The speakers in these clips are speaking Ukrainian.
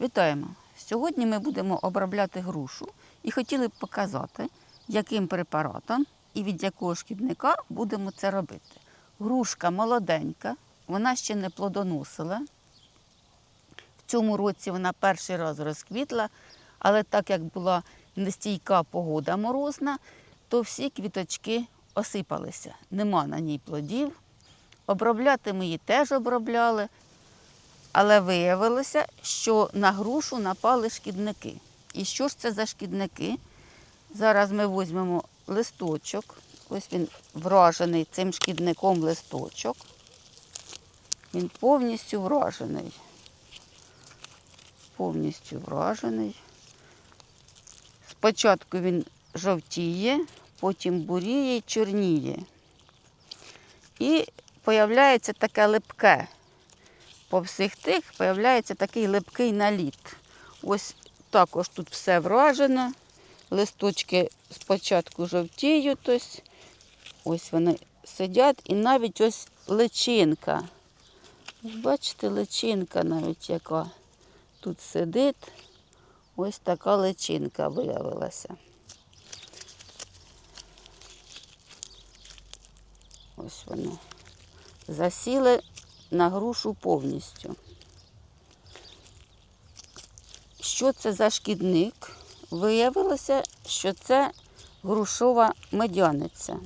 Вітаємо! Сьогодні ми будемо обробляти грушу і хотіли б показати, яким препаратом і від якого шкідника будемо це робити. Грушка молоденька, вона ще не плодоносила. В цьому році вона перший раз розквітла, але так як була нестійка погода морозна, то всі квіточки осипалися. Нема на ній плодів. Обробляти ми її теж обробляли, але виявилося, що на грушу напали шкідники. І що ж це за шкідники? Зараз ми візьмемо листочок. Ось він вражений цим шкідником листочок. Він повністю вражений. Повністю вражений. Спочатку він жовтіє, потім буріє і чорніє. І появляється таке липке. По всіх тих появляється такий липкий наліт. Ось також тут все вражено. Листочки спочатку жовтіють, ось, ось вони сидять, і навіть ось личинка. Бачите, личинка навіть яка тут сидить. Ось така личинка виявилася. Ось воно. Засіли на грушу повністю. Що це за шкідник? Виявилося, що це грушова медяниця.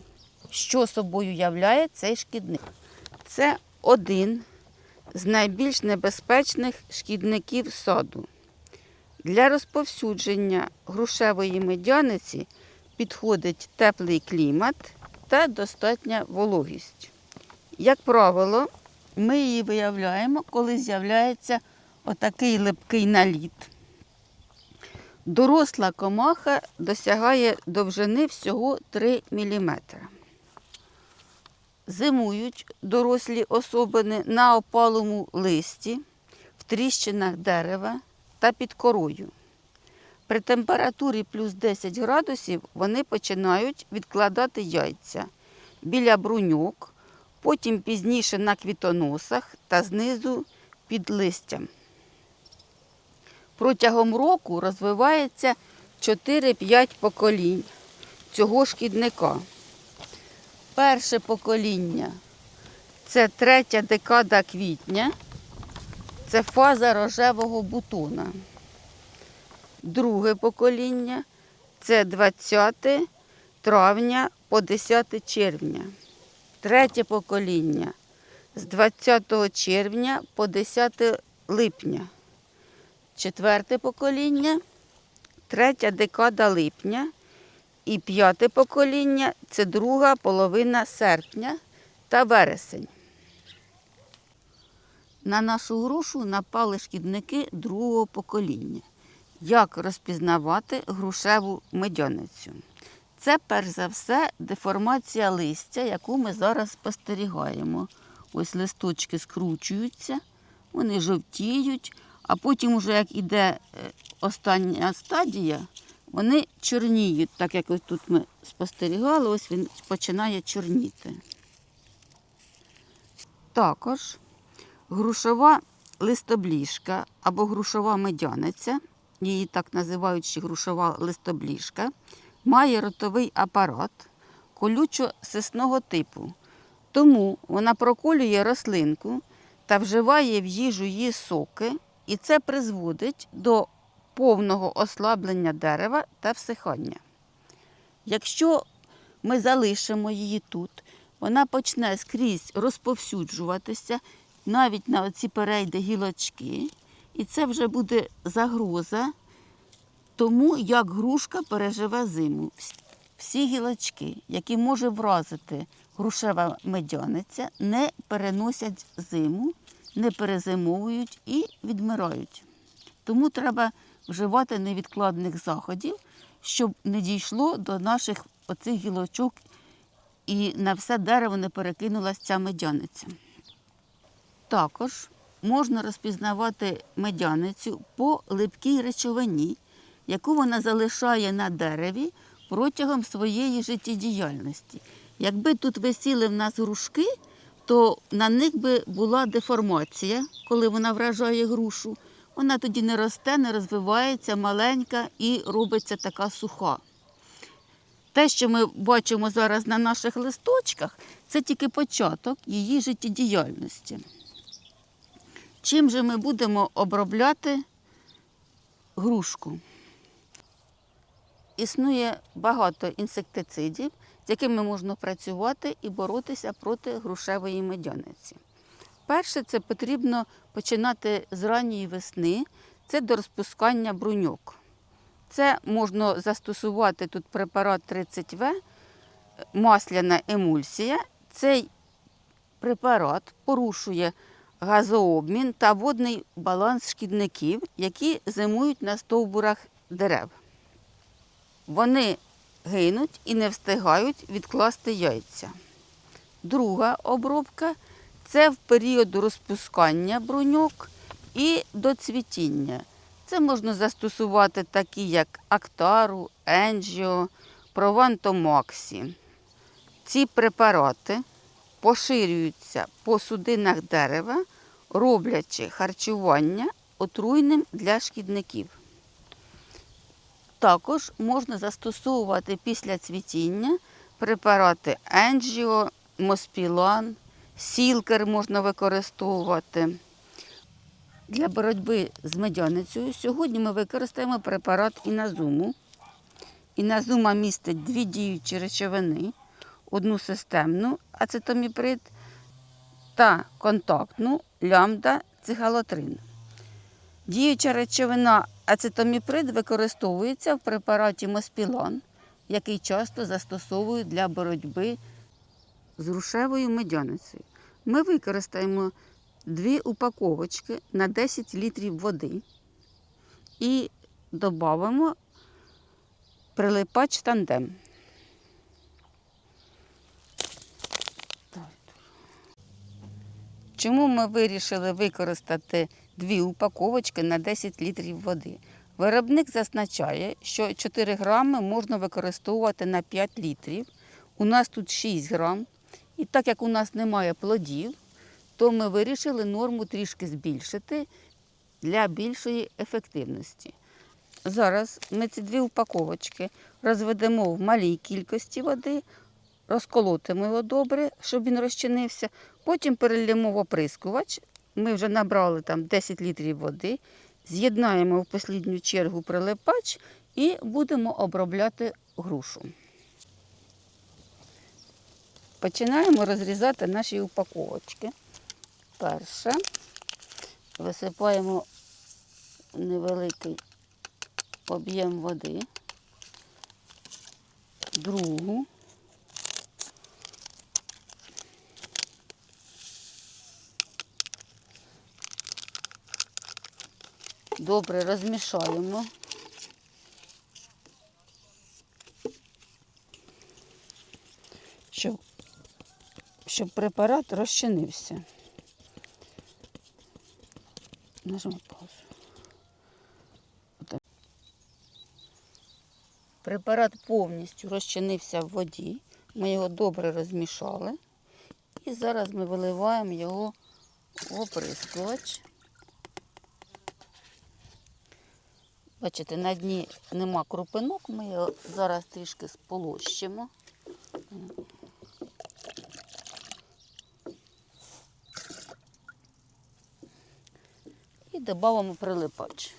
Що собою являє цей шкідник? Це один з найбільш небезпечних шкідників саду. Для розповсюдження грушевої медяниці підходить теплий клімат та достатня вологість. Як правило, ми її виявляємо, коли з'являється отакий липкий наліт. Доросла комаха досягає довжини всього 3 мм. Зимують дорослі особини на опалому листі, в тріщинах дерева та під корою. При температурі плюс 10 градусів вони починають відкладати яйця біля бруньок, потім пізніше на квітоносах та знизу під листям. Протягом року розвивається 4-5 поколінь цього шкідника. Перше покоління це третя декада квітня, це фаза рожевого бутона. Друге покоління це 20 травня по 10 червня. Третє покоління з 20 червня по 10 липня. Четверте покоління третя декада липня. І п'яте покоління це друга половина серпня та вересень. На нашу грушу напали шкідники другого покоління. Як розпізнавати грушеву медяницю? Це перш за все деформація листя, яку ми зараз спостерігаємо. Ось листочки скручуються, вони жовтіють, а потім, уже як іде е, остання стадія, вони чорніють, так як ось тут ми спостерігали, ось він починає чорніти. Також грушова листобліжка або грушова медяниця, її так називають ще грушова листобліжка, має ротовий апарат колючо-сисного типу. Тому вона проколює рослинку та вживає в їжу її соки, і це призводить до повного ослаблення дерева та всихання. Якщо ми залишимо її тут, вона почне скрізь розповсюджуватися, навіть на оці перейде гілочки, і це вже буде загроза тому, як грушка переживе зиму. Всі гілочки, які може вразити грушева медяниця, не переносять зиму, не перезимовують і відмирають. Тому треба вживати невідкладних заходів, щоб не дійшло до наших оцих гілочок і на все дерево не перекинулася ця медяниця. Також можна розпізнавати медяницю по липкій речовині, яку вона залишає на дереві протягом своєї життєдіяльності. Якби тут висіли в нас грушки, то на них би була деформація, коли вона вражає грушу. Вона тоді не росте, не розвивається, маленька і робиться така суха. Те, що ми бачимо зараз на наших листочках, це тільки початок її життєдіяльності. Чим же ми будемо обробляти грушку? Існує багато інсектицидів, з якими можна працювати і боротися проти грушевої медяниці. Перше, це потрібно починати з ранньої весни, це до розпускання бруньок. Це можна застосувати тут препарат 30В, масляна емульсія. Цей препарат порушує газообмін та водний баланс шкідників, які зимують на стовбурах дерев. Вони гинуть і не встигають відкласти яйця. Друга обробка це в період розпускання бруньок і до цвітіння. Це можна застосувати такі, як Актару, Енджіо, Провантомаксі. Ці препарати поширюються по судинах дерева, роблячи харчування отруйним для шкідників. Також можна застосовувати після цвітіння препарати Енджіо, Моспілан, Сілкер можна використовувати. Для боротьби з медяницею сьогодні ми використаємо препарат іназуму. Іназума містить дві діючі речовини, одну системну ацетоміприд та контактну лямбда цихалотрин. Діюча речовина ацетоміприд використовується в препараті Моспілан, який часто застосовують для боротьби з рушевою медяницею. Ми використаємо дві упаковочки на 10 літрів води і додамо прилипач тандем. Чому ми вирішили використати дві упаковочки на 10 літрів води? Виробник зазначає, що 4 грами можна використовувати на 5 літрів. У нас тут 6 грам. І так як у нас немає плодів, то ми вирішили норму трішки збільшити для більшої ефективності. Зараз ми ці дві упаковочки розведемо в малій кількості води, розколотимо його добре, щоб він розчинився. Потім перельємо в оприскувач. Ми вже набрали там 10 літрів води, з'єднаємо в послідню чергу прилипач і будемо обробляти грушу. Починаємо розрізати наші упаковочки. Перше висипаємо невеликий об'єм води, другу. Добре розмішаємо. Щоб, щоб препарат розчинився. Нажму паузу. Препарат повністю розчинився в воді. Ми його добре розмішали. І зараз ми виливаємо його в оприскувач. Бачите, на дні нема крупинок, ми його зараз трішки сполощимо. І додамо прилипач.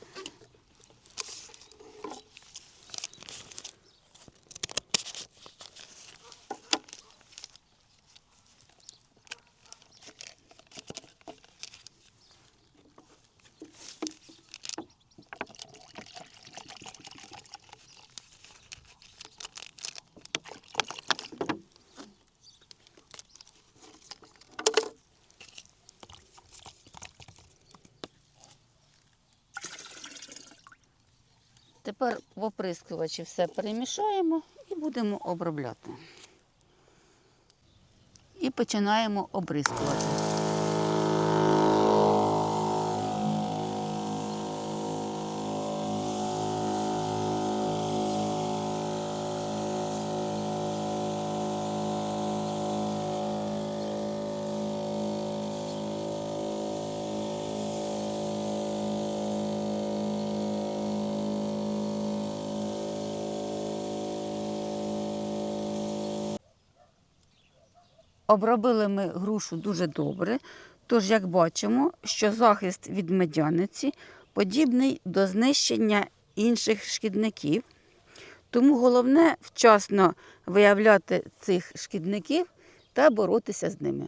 Тепер в оприскувачі все перемішаємо і будемо обробляти. І починаємо обрискувати. Обробили ми грушу дуже добре. Тож, як бачимо, що захист від медяниці подібний до знищення інших шкідників. Тому головне вчасно виявляти цих шкідників та боротися з ними.